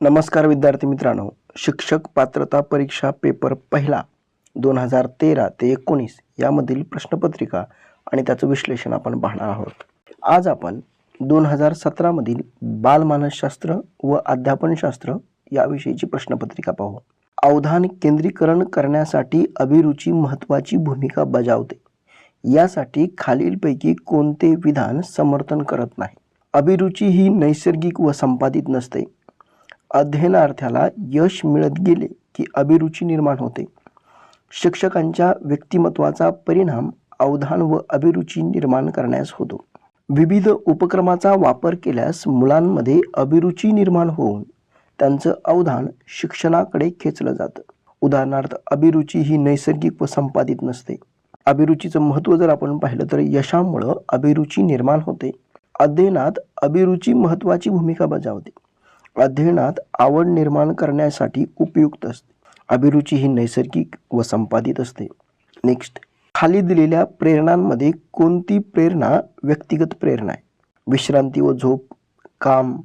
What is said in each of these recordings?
नमस्कार विद्यार्थी मित्रांनो. शिक्षक पात्रता परीक्षा पेपर पहिला दोन हजार तेरा ते एकोणीस यामधील प्रश्नपत्रिका आणि त्याचं विश्लेषण आपण पाहणार आहोत. आज आपण दोन हजार सतरामधील बालमानसशास्त्र व अध्यापनशास्त्र याविषयीची प्रश्नपत्रिका पाहू. अवधान केंद्रीकरण करण्यासाठी अभिरुची महत्त्वाची भूमिका बजावते. यासाठी खालीलपैकी कोणते विधान समर्थन करत नाही? अभिरुची ही नैसर्गिक व संपादित नसते. अध्ययनार्थ्याला यश मिळत गेले की अभिरुची निर्माण होते. शिक्षकांच्या व्यक्तिमत्वाचा परिणाम अवधान व अभिरुची निर्माण करण्यास होतो. विविध उपक्रमाचा वापर केल्यास मुलांमध्ये अभिरुची निर्माण होऊन त्यांचं अवधान शिक्षणाकडे खेचलं जातं. उदाहरणार्थ अभिरुची ही नैसर्गिक व संपादित नसते. अभिरुचीचं महत्त्व जर आपण पाहिलं तर यशामुळं अभिरुची निर्माण होते. अध्ययनात अभिरुची महत्त्वाची भूमिका बजावते. अध्ययनात आवड निर्माण करण्यासाठी उपयुक्त असते. अभिरुची ही नैसर्गिक व संपादित असते. नेक्स्ट खाली दिलेल्या प्रेरणांमध्ये कोणती प्रेरणा व्यक्तिगत प्रेरणा आहे? विश्रांती व झोप काम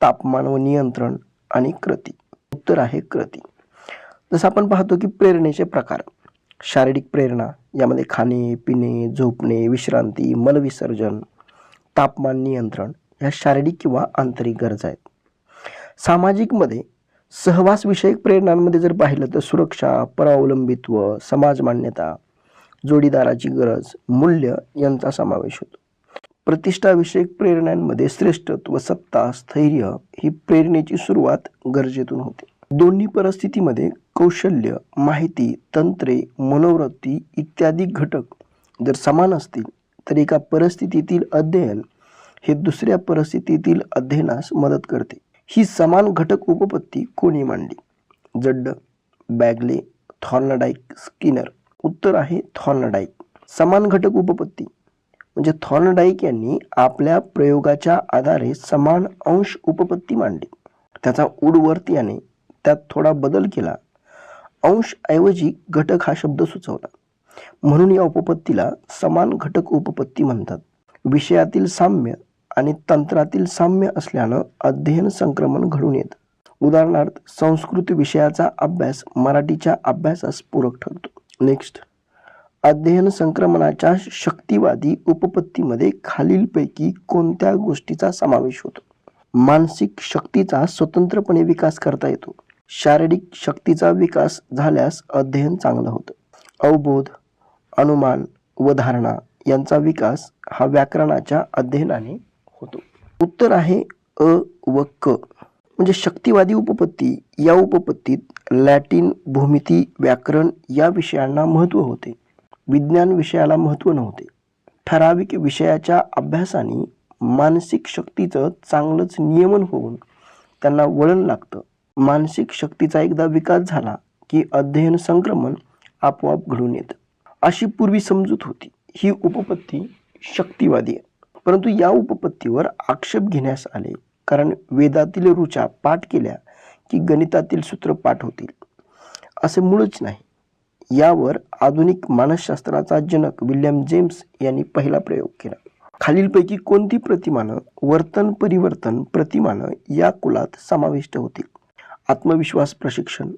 तापमान व नियंत्रण आणि कृती. उत्तर आहे कृती. जसं आपण पाहतो की प्रेरणेचे प्रकार. शारीरिक प्रेरणा यामध्ये खाणे पिणे झोपणे विश्रांती मलविसर्जन तापमान नियंत्रण ह्या शारीरिक किंवा आंतरिक गरजा आहेत. सामाजिकमध्ये सहवासविषयक प्रेरणांमध्ये जर पाहिलं तर सुरक्षा परावलंबित्व समाज मान्यता जोडीदाराची गरज मूल्य यांचा समावेश होतो. प्रतिष्ठाविषयक प्रेरणांमध्ये श्रेष्ठत्व सत्ता स्थैर्य ही प्रेरणेची सुरुवात गरजेतून होते. दोन्ही परिस्थितीमध्ये कौशल्य माहिती तंत्रे मनोवृत्ती इत्यादी घटक जर समान असतील तर एका परिस्थितीतील अध्ययन हे दुसऱ्या परिस्थितीतील अध्ययनास मदत करते. ही समान घटक उपपत्ती कोणी मांडली? Judd Bagley Thorndike Skinner. उत्तर आहे थॉर्नडाईक. समान घटक उपपत्ती. म्हणजे थॉर्नडाईक यांनी आपल्या प्रयोगाच्या आधारे समान अंश उपपत्ती मांडली. त्याचा उडवर्त याने त्यात थोडा बदल केला. अंशऐवजी घटक हा शब्द सुचवला. म्हणून या उपपत्तीला समान घटक उपपत्ती म्हणतात. विषयातील साम्य आणि तंत्रातील साम्य असल्यानं अध्ययन संक्रमण घडून येतं. उदाहरणार्थ संस्कृत विषयाचा अभ्यास मराठीच्या अभ्यासास पूरक ठरतो. नेक्स्ट अध्ययन संक्रमणाच्या शक्तिवादी उपपत्तीमध्ये खालीलपैकी कोणत्या गोष्टीचा समावेश होतो? मानसिक शक्तीचा स्वतंत्रपणे विकास करता येतो. शारीरिक शक्तीचा विकास झाल्यास अध्ययन चांगलं होतं. अवबोध अनुमान व धारणा यांचा विकास हा व्याकरणाच्या अध्ययनाने होतो. उत्तर आहे अ व क. म्हणजे शक्तिवादी उपपत्ती. या उपपत्तीत लॅटिन भूमिती व्याकरण या विषयांना महत्त्व होते. विज्ञान विषयाला महत्त्व नव्हते. ठराविक विषयाच्या अभ्यासाने मानसिक शक्तीचं चांगलंच नियमन होऊन त्यांना वळण लागतं. मानसिक शक्तीचा एकदा विकास झाला की अध्ययन संक्रमण आपोआप घडून येतं. अशी पूर्वी समजूत होती. ही उपपत्ती शक्तिवादी आहे. परंतु या उपपत्तीवर आक्षेप घेण्यास आले. कारण वेदातील रुचा पाठ केल्या की गणितातील सूत्र पाठ होतील. असे मुळच नाही. यावर आधुनिक मानसशास्त्राचा जनक विल्यम जेम्स यांनी पहिला प्रयोग केला. खालीलपैकी कोणती प्रतिमानं वर्तन परिवर्तन प्रतिमानं या कुलात समाविष्ट होतील? आत्मविश्वास प्रशिक्षण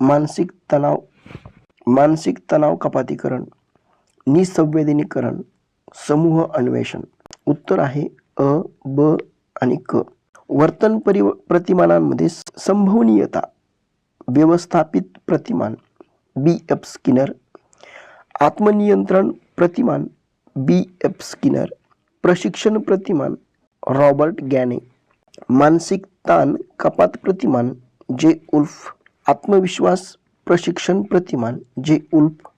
मानसिक तणाव मानसिक तणाव कपातीकरण निसंवेदनीकरण समूह अन्वेषण. उत्तर आहे अ ब आणि क. वर्तन परि प्रतिमानांमध्ये संभवनीयता व्यवस्थापित प्रतिमान बी एफ स्किनर आत्मनियंत्रण प्रतिमान बी एफ स्किनर प्रशिक्षण प्रतिमान रॉबर्ट गॅने मानसिक ताण कपात प्रतिमान जे उल्फ आत्मविश्वास प्रशिक्षण प्रतिमान जे उल्फ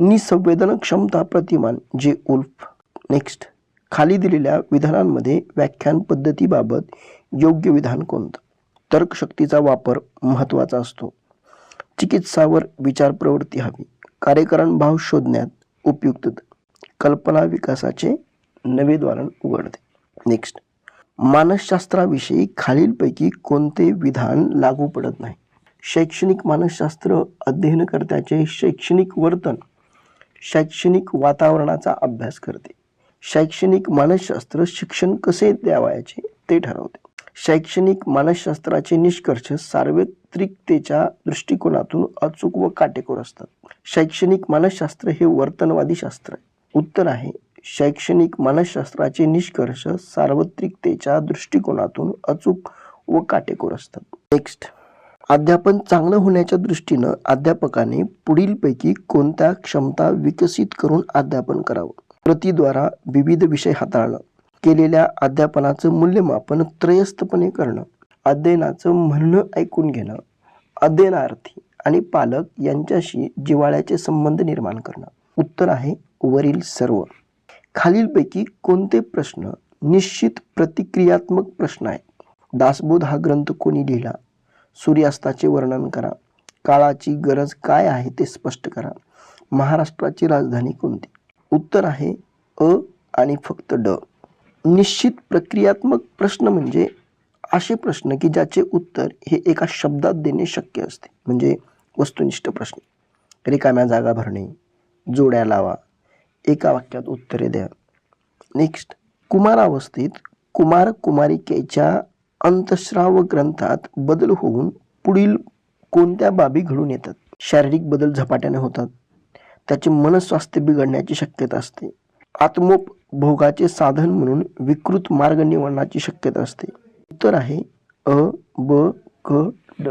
निसंवेदन क्षमता प्रतिमान जे उल्फ. नेक्स्ट. खाली दिलेल्या विधानांमध्ये व्याख्यान पद्धतीबाबत योग्य विधान कोणतं? तर्कशक्तीचा वापर महत्त्वाचा असतो. चिकित्सावर विचार प्रवृत्ती हवी. कार्यकरण भाव शोधण्यात उपयुक्तता कल्पना विकासाचे नवे द्वारण उघडते. नेक्स्ट मानसशास्त्राविषयी खालीलपैकी कोणते विधान लागू पडत नाही? शैक्षणिक मानसशास्त्र अध्ययनकर्त्याचे शैक्षणिक वर्तन शैक्षणिक वातावरणाचा अभ्यास करते. शैक्षणिक मानसशास्त्र शिक्षण कसे द्यावायचे ते ठरवते. शैक्षणिक मानसशास्त्राचे निष्कर्ष सार्वत्रिकतेच्या दृष्टिकोनातून अचूक व काटेकोर असतात. शैक्षणिक मानसशास्त्र हे वर्तनवादी शास्त्र आहे. उत्तर आहे शैक्षणिक मानसशास्त्राचे निष्कर्ष सार्वत्रिकतेच्या दृष्टिकोनातून अचूक व काटेकोर असतात. नेक्स्ट अध्यापन चांगलं होण्याच्या दृष्टीनं अध्यापकाने पुढीलपैकी कोणत्या क्षमता विकसित करून अध्यापन करावं? प्रतिद्वारा विविध विषय हाताळणं केलेल्या अध्यापनाचं मूल्यमापन त्रयस्थपणे करणं अध्ययनाचं म्हणणं ऐकून घेणं अध्ययनार्थी आणि पालक यांच्याशी जिव्हाळ्याचे संबंध निर्माण करणं. उत्तर आहे वरील सर्व. खालीलपैकी कोणते प्रश्न निश्चित प्रतिक्रियात्मक प्रश्न आहेत? दासबोध हा ग्रंथ कोणी लिहिला? सूर्यास्ताचे वर्णन करा. काळाची गरज काय आहे ते स्पष्ट करा. महाराष्ट्राची राजधानी कोणती? उत्तर आहे अ आणि फक्त ड. निश्चित प्रक्रियात्मक प्रश्न म्हणजे असे प्रश्न की ज्याचे उत्तर हे एका शब्दात देणे शक्य असते. म्हणजे वस्तुनिष्ठ प्रश्न. रिकाम्या जागा भरणे जोड्या लावा एका वाक्यात उत्तरे द्या. नेक्स्ट कुमारावस्थेत कुमार कुमारिकेच्या अंतश्राव ग्रंथात बदल होऊन पुढील कोणत्या बाबी घडून येतात? शारीरिक बदल झपाट्याने होतात. त्याचे मनस्वास्थ्य बिघडण्याची शक्यता असते. आत्मोप भोगाचे साधन म्हणून विकृत मार्ग निवडण्याची शक्यता असते. उत्तर आहे अ ब क ड.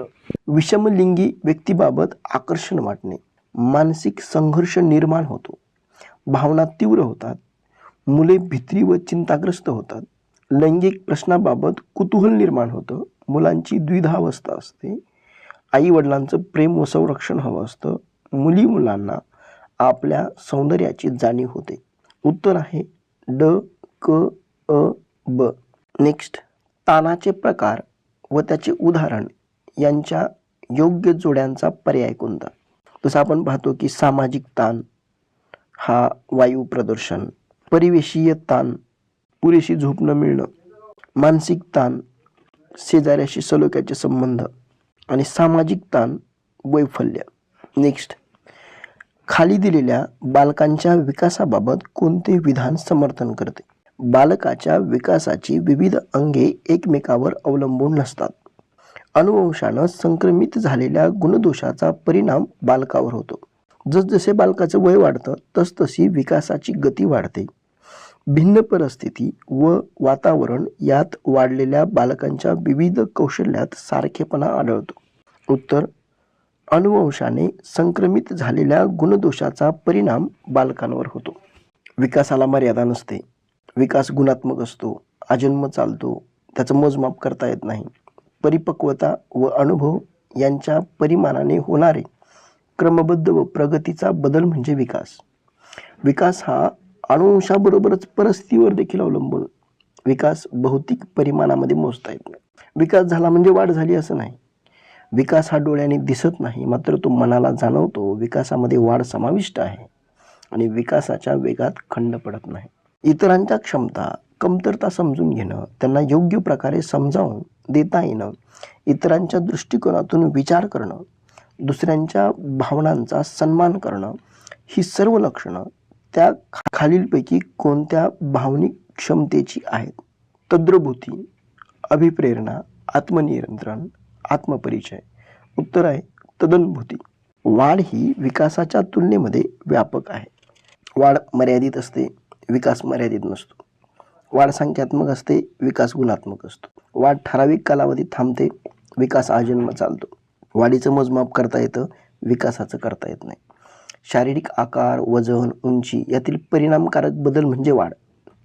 विषमलिंगी व्यक्तीबाबत आकर्षण वाटणे. मानसिक संघर्ष निर्माण होतो. भावना तीव्र होतात. मुले भित्री व चिंताग्रस्त होतात. लैंगिक प्रश्नाबाबत कुतूहल निर्माण होतं. मुलांची द्विधावस्था असते. आई वडिलांचं प्रेम व संरक्षण हवं असतं. मुली मुलांना आपल्या सौंदर्याची जाणीव होते. उत्तर आहे ड क अ ब. नेक्स्ट ताणाचे प्रकार व त्याचे उदाहरण यांच्या योग्य जोड्यांचा पर्याय कोणता? जसं आपण पाहतो की सामाजिक ताण हा वायू प्रदूषण परिवेशीय ताण पुरेशी झोप न मिळणं मानसिक ताण शेजाऱ्याशी सलोख्याचे संबंध आणि सामाजिक ताण वैफल्य. नेक्स्ट खाली दिलेल्या बालकांच्या विकासाबाबत कोणते विधान समर्थन करते? बालकाच्या विकासाची विविध अंगे एकमेकावर अवलंबून नसतात. अनुवंशानं संक्रमित झालेल्या गुणदोषाचा परिणाम बालकावर होतो. जसजसे बालकाचं वय वाढतं तसतशी विकासाची गती वाढते. भिन्न परिस्थिती व वातावरण यात वाढलेल्या बालकांच्या विविध कौशल्यात सारखेपणा आढळतो. उत्तर अनुवंशाने संक्रमित झालेल्या गुणदोषाचा परिणाम बालकांवर होतो. विकासाला मर्यादा नसते. विकास गुणात्मक असतो. आजन्म चालतो. त्याचं मोजमाप करता येत नाही. परिपक्वता व अनुभव यांच्या परिमाणाने होणारे क्रमबद्ध व प्रगतीचा बदल म्हणजे विकास. विकास हा अनुवंशाबरोबरच परिस्थितीवर देखील अवलंबून विकास भौतिक परिमाणामध्ये मोजता येत नाही. विकास झाला म्हणजे वाढ झाली असं नाही. विकास हा डोळ्याने दिसत नाही मात्र तो मनाला जाणवतो. विकासामध्ये वाढ समाविष्ट आहे आणि विकासाच्या वेगात खंड पडत नाही. इतरांच्या क्षमता कमतरता समजून घेणं त्यांना योग्य प्रकारे समजावून देता येणं इतरांच्या दृष्टिकोनातून विचार करणं दुसऱ्यांच्या भावनांचा सन्मान करणं ही सर्व लक्षणं त्या खालीलपैकी कोणत्या भावनिक क्षमतेची आहेत? तद्रभूती अभिप्रेरणा आत्मनियंत्रण आत्मपरिचय. उत्तर आहे तदनुभूती. वाढ ही विकासाच्या तुलनेमध्ये व्यापक आहे. वाढ मर्यादित असते विकास मर्यादित नसतो. वाढ संख्यात्मक असते विकास गुणात्मक असतो. वाढ ठराविक कालावधीत थांबते विकास आजन्म चालतो. वाढीचं मोजमाप करता येतं विकासाचं करता येत नाही. शारीरिक आकार वजन उंची यातील परिणामकारक बदल म्हणजे वाढ.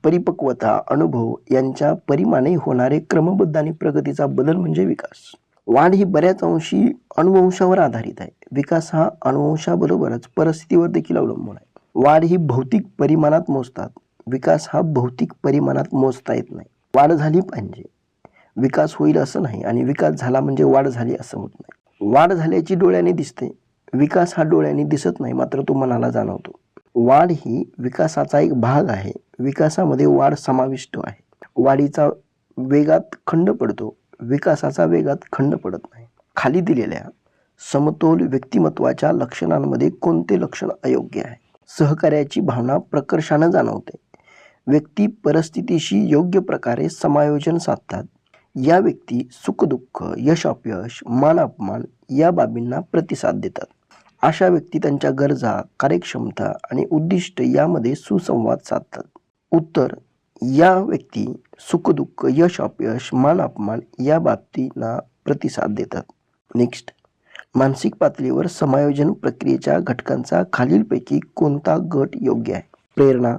परिपक्वता अनुभव यांच्या परिमाणे होणारे क्रमबद्ध आणि प्रगतीचा बदल म्हणजे विकास. वाढ ही बऱ्याच अंशी अनुवंशावर आधारित आहे. विकास हा अनुवंशाबरोबरच परिस्थितीवर देखील अवलंबून आहे. वाढ ही भौतिक परिमाणात मोजतात. विकास हा भौतिक परिमाणात मोजता येत नाही. वाढ झाली पाहिजे. विकास होईल असं नाही आणि विकास झाला म्हणजे वाढ झाली असं होत नाही. वाढ झाल्याची डोळ्याने दिसते. विकास हा डोळ्याने दिसत नाही मात्र तो मनाला जाणवतो. वाढ ही विकासाचा एक भाग आहे. विकासामध्ये वाढ समाविष्ट आहे. वाढीचा वेगात खंड पडतो. विकासाचा वेगात खंड पडत नाही. खाली दिलेल्या समतोल व्यक्तिमत्वाच्या लक्षणांमध्ये कोणते लक्षण अयोग्य आहे? सहकार्याची भावना प्रकर्षानं जाणवते. व्यक्ती परिस्थितीशी योग्य प्रकारे समायोजन साधतात. या व्यक्ती सुखदुःख यश अपयश मान अपमान या बाबींना प्रतिसाद देतात. अशा व्यक्ती त्यांच्या गरजा कार्यक्षमता आणि उद्दिष्ट यामध्ये सुसंवाद साधतात. उत्तर या व्यक्ती सुखदुःख यश अपयश मान अपमान या बाबतींना प्रतिसाद देतात. नेक्स्ट मानसिक पातळीवर समायोजन प्रक्रियेच्या घटकांचा खालीलपैकी कोणता गट योग्य आहे? प्रेरणा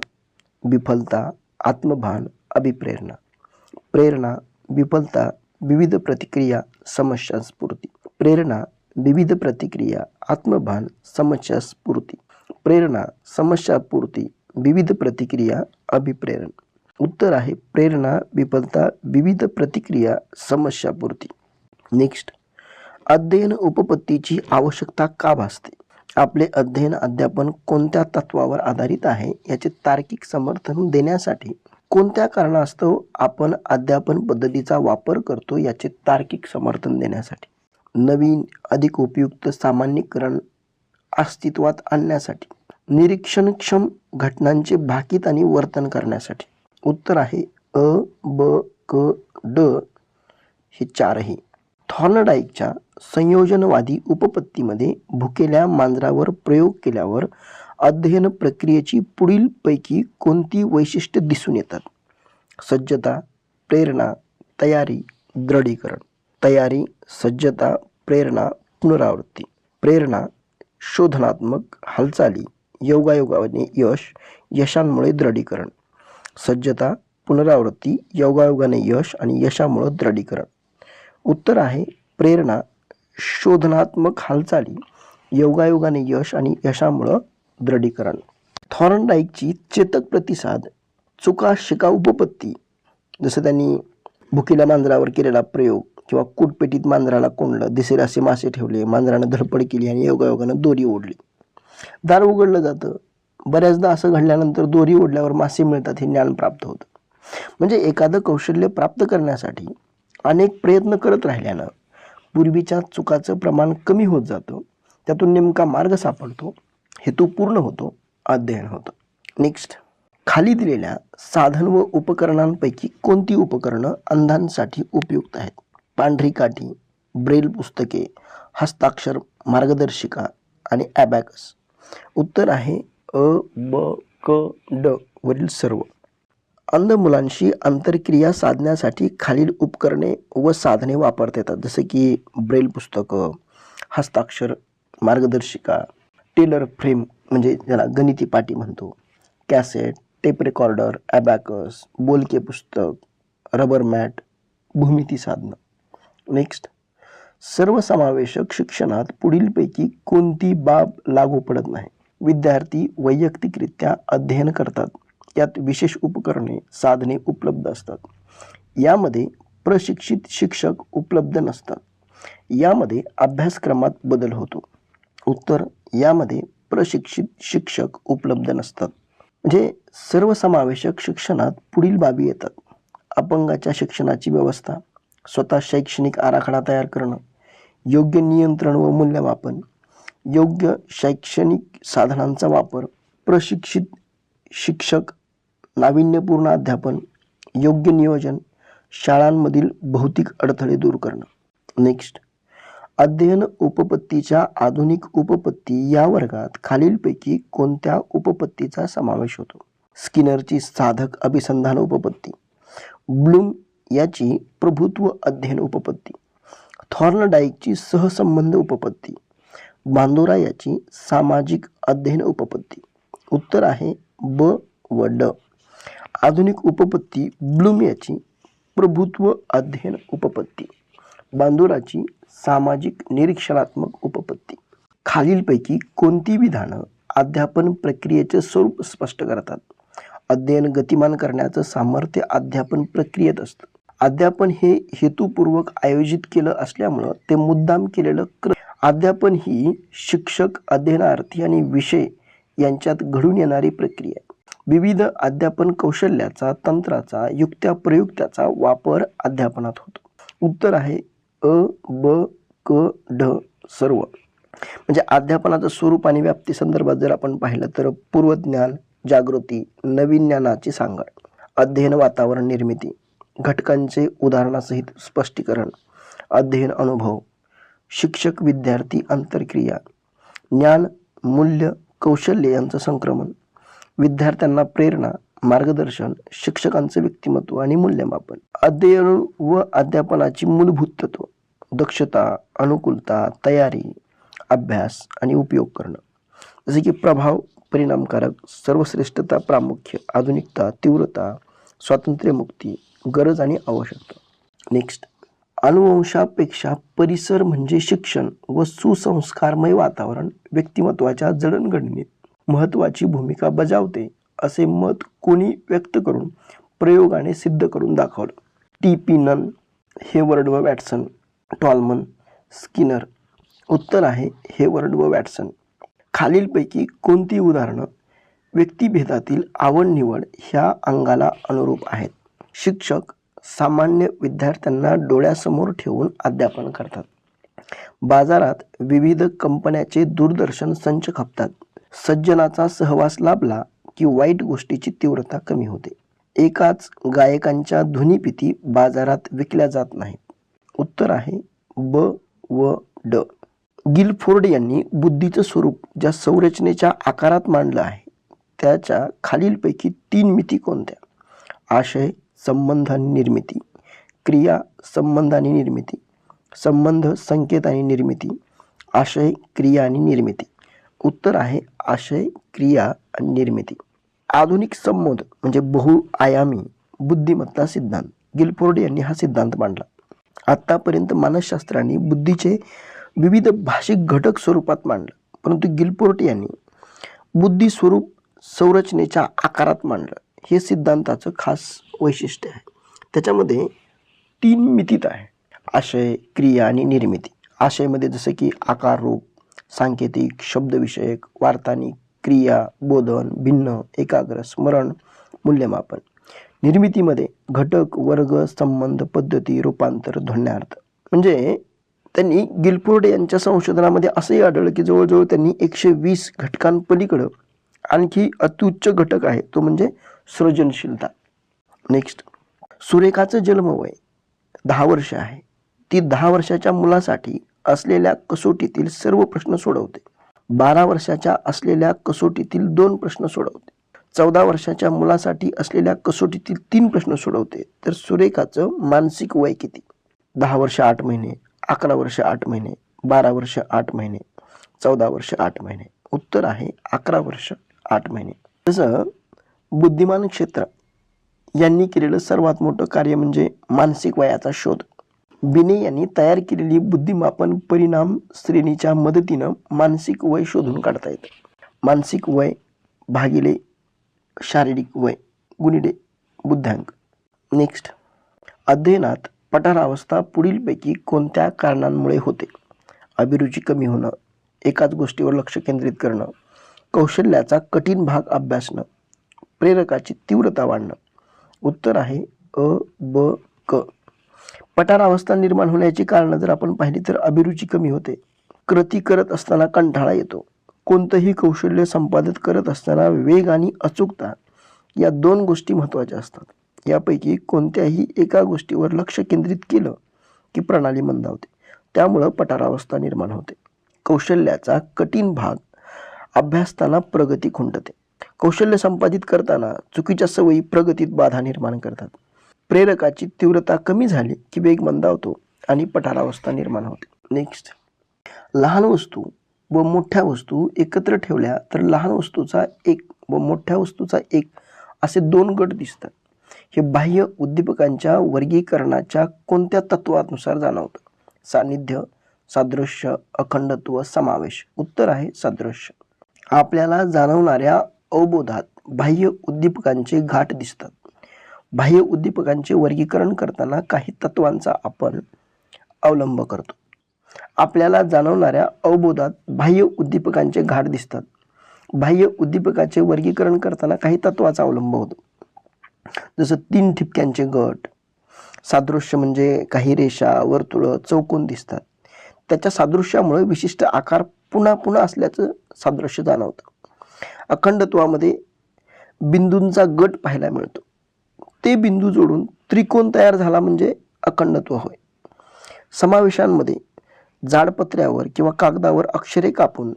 विफलता आत्मभान अभिप्रेरणा. प्रेरणा विफलता विविध प्रतिक्रिया समस्या स्फूर्ती प्रेरणा विविध प्रतिक्रिया आत्मभान समस्या स्फूर्ती प्रेरणा समस्यापूर्ती विविध प्रतिक्रिया अभिप्रेरण. उत्तर आहे प्रेरणा विफलता विविध प्रतिक्रिया समस्यापूर्ती नेक्स्ट अध्ययन उपपत्तीची आवश्यकता का भासते? आपले अध्ययन अध्यापन कोणत्या तत्वावर आधारित आहे याचे तार्किक समर्थन देण्यासाठी कोणत्या कारणास्तव आपण अध्यापन पद्धतीचा वापर करतो याचे तार्किक समर्थन देण्यासाठी? नवीन अधिक उपयुक्त सामान्यीकरण अस्तित्वात आणण्यासाठी निरीक्षणक्षम घटनांचे भाकीत आणि वर्तन करण्यासाठी. उत्तर आहे अ ब क ड. हे चारही. थॉर्नडाईकच्या संयोजनवादी उपपत्तीमध्ये भुकेल्या मांजरावर प्रयोग केल्यावर अध्ययन प्रक्रियेची पुढील पैकी कोणती वैशिष्ट्ये दिसून येतात? सज्जता प्रेरणा तयारी दृढीकरण. तयारी सज्जता प्रेरणा पुनरावृत्ती. प्रेरणा शोधनात्मक हालचाली योगायोगाने यश यशांमुळे दृढीकरण. सज्जता पुनरावृत्ती योगायोगाने यश आणि यशामुळं दृढीकरण. उत्तर आहे प्रेरणा शोधनात्मक हालचाली योगायोगाने यश आणि यशामुळं दृढीकरण. थॉर्नडाईकची चेतक प्रतिसाद चुका शिका उपपत्ती जसं त्यांनी भुकीला मांजरावर केलेला प्रयोग किंवा कूटपेटीत मांजराला कोंडलं दिसेल असे मासे ठेवले मांजरानं धडपड केली आणि योगायोगानं दोरी ओढली. दार उघडलं जातं बऱ्याचदा असं घडल्यानंतर दोरी ओढल्यावर मासे मिळतात हे ज्ञान प्राप्त होतं. म्हणजे एखादं कौशल्य प्राप्त करण्यासाठी अनेक प्रयत्न करत राहिल्यानं पूर्वीच्या चुकाचं प्रमाण कमी होत जातं. त्यातून नेमका मार्ग सापडतो हेतू पूर्ण होतो अध्ययन होतं. नेक्स्ट खाली दिलेल्या साधन व उपकरणांपैकी कोणती उपकरणं अंधांसाठी उपयुक्त आहेत? पांढरी काठी ब्रेल पुस्तके हस्ताक्षर मार्गदर्शिका आणि ॲबॅकस उत्तर आहे अ ब क ड वरील सर्व. अंध मुलांशी आंतरक्रिया साधण्यासाठी खालील उपकरणे व साधने वापरता येतात. जसे की ब्रेल पुस्तकं हस्ताक्षर मार्गदर्शिका टेलर फ्रेम म्हणजे ज्याला गणिती पाटी म्हणतो. कॅसेट टेप रेकॉर्डर ॲबॅकस बोलके पुस्तक रबर मॅट भूमिती साधनं. नेक्स्ट सर्वसमावेशक शिक्षणात पुढीलपैकी कोणती बाब लागू पडत नाही? विद्यार्थी वैयक्तिकरित्या अध्ययन करतात. यात विशेष उपकरणे साधने उपलब्ध असतात. यामध्ये प्रशिक्षित शिक्षक उपलब्ध नसतात. यामध्ये अभ्यासक्रमात बदल होतो. उत्तर यामध्ये प्रशिक्षित शिक्षक उपलब्ध नसतात. म्हणजे सर्वसमावेशक शिक्षणात पुढील बाबी येतात. अपंगाच्या शिक्षणाची व्यवस्था स्वतः शैक्षणिक आराखडा तयार करणं योग्य नियंत्रण व मूल्यमापन योग्य शैक्षणिक साधनांचा वापर. प्रशिक्षित शिक्षक नाविन्यपूर्ण अध्यापन योग्य नियोजन शाळांमधील भौतिक अडथळे दूर करणं. नेक्स्ट अध्ययन उपपत्तीच्या आधुनिक उपपत्ती या वर्गात खालीलपैकी कोणत्या उपपत्तीचा समावेश होतो? स्किनरची साधक अभिसंधान उपपत्ती. ब्लूम याची प्रभुत्व अध्ययन उपपत्ती. थॉर्नडाईकची सहसंबंध उपपत्ती. बांदोरा याची सामाजिक अध्ययन उपपत्ती. उत्तर आहे ब व ड. आधुनिक उपपत्ती ब्लूम याची प्रभुत्व अध्ययन उपपत्ती. बांदोराची सामाजिक निरीक्षणात्मक उपपत्ती. खालीलपैकी कोणती विधानं अध्यापन प्रक्रियेचे स्वरूप स्पष्ट करतात? अध्ययन गतिमान करण्याचं सामर्थ्य अध्यापन प्रक्रियेत असतं. अध्यापन हे हेतुपूर्वक आयोजित केलं असल्यामुळं ते मुद्दाम केलेलं क्र अध्यापन ही शिक्षक अध्ययनार्थी आणि विषय यांच्यात घडून येणारी प्रक्रिया विविध अध्यापन कौशल्याचा तंत्राचा युक्त्या प्रयुक्त्याचा वापर अध्यापनात होतो. उत्तर आहे अ ब क ढ सर्व. म्हणजे अध्यापनाचं स्वरूप आणि व्याप्ती संदर्भात जर आपण पाहिलं तर पूर्वज्ञान जागृती नवीन ज्ञानाची सांगड अध्ययन वातावरण निर्मिती घटकांचे उदाहरणासहित स्पष्टीकरण अध्ययन अनुभव शिक्षक विद्यार्थी आंतरक्रिया ज्ञान मूल्य कौशल्य यांचं संक्रमण विद्यार्थ्यांना प्रेरणा मार्गदर्शन शिक्षकांचं व्यक्तिमत्व आणि मूल्यमापन अध्ययन व अध्यापनाची मूलभूत तत्व दक्षता अनुकूलता तयारी अभ्यास आणि उपयोग करणं. जसे की प्रभाव परिणामकारक सर्वश्रेष्ठता प्रामुख्य आधुनिकता तीव्रता स्वातंत्र्यमुक्ती गरज आणि आवश्यकता. नेक्स्ट अनुवंशापेक्षा परिसर म्हणजे शिक्षण व सुसंस्कारमय वातावरण व्यक्तिमत्वाच्या जडणघडणीत महत्त्वाची भूमिका बजावते असे मत कोणी व्यक्त करून प्रयोगाने सिद्ध करून दाखवलं. टी. पी. नन हेवर्ड व वॅटसन टॉलमन स्किनर. उत्तर आहे हेवर्ड व वॅटसन. खालीलपैकी कोणती उदाहरणं व्यक्तिभेदातील आवड निवड ह्या अंगाला अनुरूप आहेत? शिक्षक सामान्य विद्यार्थ्यांना डोळ्यासमोर ठेवून अध्यापन करतात. बाजारात विविध कंपन्याचे दूरदर्शन संच खपतात. सज्जनाचा सहवास लाभला की वाईट गोष्टीची तीव्रता कमी होते. एकाच गायकांच्या ध्वनिपिती बाजारात विकल्या जात नाहीत. उत्तर आहे ब व ड. गिलफोर्ड यांनी बुद्धीचं स्वरूप ज्या संरचनेच्या आकारात मांडलं आहे त्याच्या खालीलपैकी तीन मिती कोणत्या? आशय संबंध आणि निर्मिती. क्रिया संबंध आणि निर्मिती. संबंध संकेत आणि निर्मिती. आशय क्रिया आणि निर्मिती. उत्तर आहे आशय क्रिया आणि निर्मिती. आधुनिक संबोध म्हणजे बहुआयामी बुद्धिमत्ता सिद्धांत. गिलफोर्ड यांनी हा सिद्धांत मांडला. आत्तापर्यंत मानसशास्त्रांनी बुद्धीचे विविध भाषिक घटक स्वरूपात मांडलं. परंतु गिलपोर्ट यांनी बुद्धी स्वरूप संरचनेच्या आकारात मांडलं. हे सिद्धांताचं खास वैशिष्ट्य आहे. त्याच्यामध्ये तीन मितीत आहे. आशय क्रिया आणि निर्मिती. आशयमध्ये जसं की आकार रूप सांकेतिक शब्दविषयक वार्तानिक क्रिया बोधन भिन्न एकाग्र स्मरण मूल्यमापन. निर्मितीमध्ये घटक वर्ग संबंध पद्धती रूपांतर ध्वन्यार्थ. म्हणजे त्यांनी गिलपोर्ड यांच्या संशोधनामध्ये असंही आढळलं की जवळजवळ त्यांनी एकशे वीस घटकांपलीकडं आणखी अत्युच्च घटक आहे. तो म्हणजे सृजनशीलता. नेक्स्ट सुरेखाचं जन्मवय दहा वर्ष आहे. ती दहा वर्षाच्या मुलासाठी असलेल्या कसोटीतील सर्व प्रश्न सोडवते. बारा वर्षाच्या असलेल्या कसोटीतील दोन प्रश्न सोडवते. चौदा वर्षाच्या मुलासाठी असलेल्या कसोटीतील तीन प्रश्न सोडवते. तर सुरेखाचं मानसिक वय किती? दहा वर्ष आठ महिने अकरा वर्ष आठ महिने बारा वर्ष आठ महिने चौदा वर्ष आठ महिने. उत्तर आहे अकरा वर्ष आठ महिने. तसं बुद्धिमान क्षेत्र. यांनी केलेलं सर्वात मोठं कार्य म्हणजे मानसिक वयाचा शोध. बिने यांनी तयार केलेली बुद्धिमापन परिणाम श्रेणीच्या मदतीनं मानसिक वय शोधून काढता येतं. मानसिक वय भागिले शारीरिक वय गुणिले बुद्ध्यांक. नेक्स्ट. अध्ययनात पठारावस्था पुढीलपैकी कोणत्या कारणांमुळे होते? अभिरुची कमी होणं एकाच गोष्टीवर लक्ष केंद्रित करणं कौशल्याचा कठीण भाग अभ्यासणं प्रेरकाची तीव्रता वाढणं. उत्तर आहे अ ब क. पठारावस्था निर्माण होण्याची कारणं जर आपण पाहिली तर अभिरुची कमी होते. कृती करत असताना कंटाळा येतो. कोणतंही कौशल्य संपादित करत असताना वेग आणि अचूकता या दोन गोष्टी महत्त्वाच्या असतात. यापैकी कोणत्याही एका गोष्टीवर लक्ष केंद्रित केलं की प्रणाली मंदावते. त्यामुळं पठारावस्था निर्माण होते. कौशल्याचा कठीण भाग अभ्यासताना प्रगती खुंटते. कौशल्य संपादित करताना चुकीच्या सवयी प्रगतीत बाधा निर्माण करतात. प्रेरकाची तीव्रता कमी झाली की वेग मंदावतो आणि पठारावस्था निर्माण होते. नेक्स्ट लहान वस्तू व मोठ्या वस्तू एकत्र ठेवल्या तर लहान वस्तूचा एक व मोठ्या वस्तूचा एक असे दोन गट दिसतात. हे बाह्य उद्दीपकांच्या वर्गीकरणाच्या कोणत्या तत्वानुसार जाणवतं? सान्निध्य सादृश्य अखंडत्व समावेश. उत्तर आहे सादृश्य. आपल्याला जाणवणाऱ्या अवबोधात बाह्य उद्दीपकांचे घाट दिसतात. बाह्य उद्दीपकांचे वर्गीकरण करताना काही तत्वांचा आपण अवलंब करतो. आपल्याला जाणवणाऱ्या अवबोधात बाह्य उद्दीपकांचे घाट दिसतात. बाह्य उद्दीपकाचे वर्गीकरण करताना काही तत्वाचा अवलंब होतो. जसं तीन ठिपक्यांचे गट सादृश्य म्हणजे काही रेषा वर्तुळं चौकोन दिसतात. त्याच्या सादृश्यामुळे विशिष्ट आकार पुन्हा पुन्हा असल्याचं सादृश्य जाणवतं. अखंडत्वामध्ये बिंदूंचा गट पाहायला मिळतो. ते बिंदू जोडून त्रिकोण तयार झाला म्हणजे अखंडत्व होय. समावेशांमध्ये जाडपत्र्यावर किंवा कागदावर अक्षरे कापून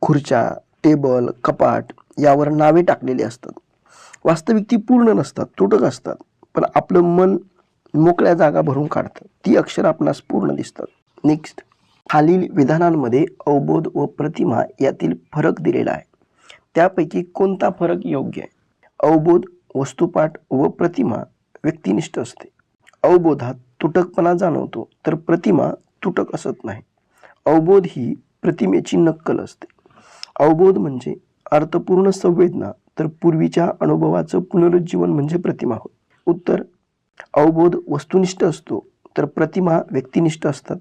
खुर्च्या टेबल कपाट यावर नावे टाकलेली असतात. वास्तविक ती पूर्ण नसतात तुटक असतात पण आपलं मन मोकळ्या जागा भरून काढतं. ती अक्षर आपणास पूर्ण दिसतात. नेक्स्ट खालील विधानांमध्ये अवबोध व प्रतिमा यातील फरक दिलेला आहे. त्यापैकी कोणता फरक योग्य आहे? अवबोध वस्तुपाठ व प्रतिमा व्यक्तिनिष्ठ असते. अवबोधात तुटकपणा जाणवतो तर प्रतिमा तुटक असत नाही. अवबोध ही प्रतिमेची नक्कल असते. अवबोध म्हणजे अर्थपूर्ण संवेदना तर पूर्वीच्या अनुभवाचं पुनरुज्जीवन म्हणजे प्रतिमा होय. उत्तर अवबोध वस्तुनिष्ठ असतो तर प्रतिमा व्यक्तिनिष्ठ असतात.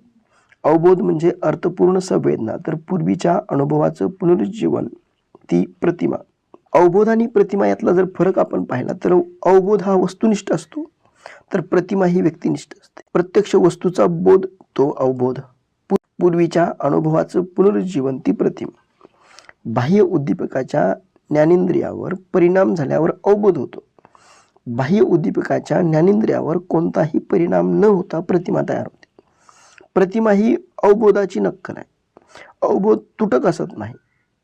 अवबोध म्हणजे अर्थपूर्ण संवेदना तर पूर्वीच्या अनुभवाचं पुनरुज्जीवन ती प्रतिमा. अवबोध आणि प्रतिमा यातला जर फरक आपण पाहिला तर अवबोध हा वस्तुनिष्ठ असतो. तर प्रतिमा ही व्यक्तिनिष्ठ असते. प्रत्यक्ष वस्तूचा बोध तो अवबोध. पूर्वीच्या अनुभवाचं पुनरुज्जीवन ती प्रतिमा. बाह्य उद्दीपकाच्या ज्ञानेंद्रियावर परिणाम झाल्यावर अवबोध होतो. बाह्य उद्दीपकाच्या ज्ञानेंद्रियावर कोणताही परिणाम न होता प्रतिमा तयार होते. प्रतिमा ही अवबोधाची नक्कल आहे. अवबोध तुटक असत नाही.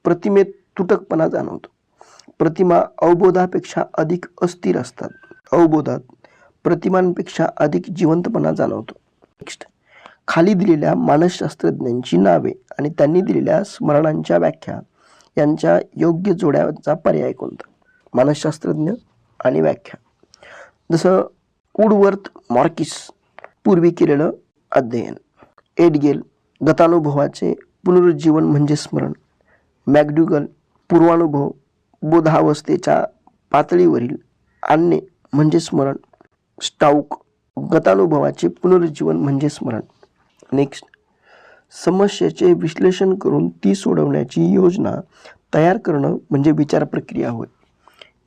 प्रतिमेत तुटकपणा जाणवतो. प्रतिमा अवबोधापेक्षा अधिक अस्थिर असतात. अवबोधात प्रतिमांपेक्षा अधिक जिवंतपणा जाणवतो. नेक्स्ट खाली दिलेल्या मानसशास्त्रज्ञांची नावे आणि त्यांनी दिलेल्या स्मरणांच्या व्याख्या यांच्या योग्य जोड्याचा पर्याय कोणता? मानसशास्त्रज्ञ आणि व्याख्या. जसं वुडवर्थ मॉर्किस पूर्वी केलेलं अध्ययन. एडगेल गतानुभवाचे पुनरुज्जीवन म्हणजे स्मरण. मॅगड्युगल पूर्वानुभव बोधावस्थेच्या पातळीवरील आणणे म्हणजे स्मरण. स्टाऊक गतानुभवाचे पुनरुज्जीवन म्हणजे स्मरण. नेक्स्ट समस्येचे विश्लेषण करून ती सोडवण्याची योजना तयार करणं म्हणजे विचार प्रक्रिया होय.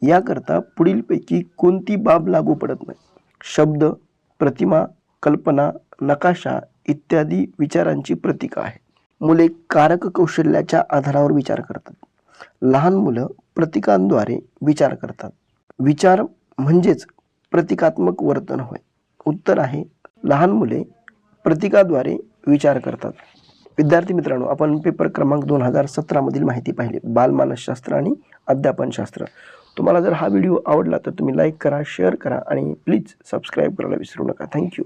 याकरता पुढीलपैकी कोणती बाब लागू पडत नाही? शब्द प्रतिमा कल्पना नकाशा इत्यादी विचारांची प्रतीक आहे. मुले कारक कौशल्याच्या आधारावर विचार करतात. लहान मुलं प्रतिकांद्वारे विचार करतात. विचार म्हणजेच प्रतिकात्मक वर्तन होय. उत्तर आहे लहान मुले प्रतिकाद्वारे विचार करतात. विद्यार्थी मित्रांनो आपण पेपर क्रमांक दोन हजार सतरामधील माहिती पाहिली. बालमानसशास्त्र आणि अध्यापनशास्त्र तुम्हाला जर हा व्हिडिओ आवडला तर तुम्ही लाईक करा शेअर करा आणि प्लीज सबस्क्राईब करायला विसरू नका. थँक्यू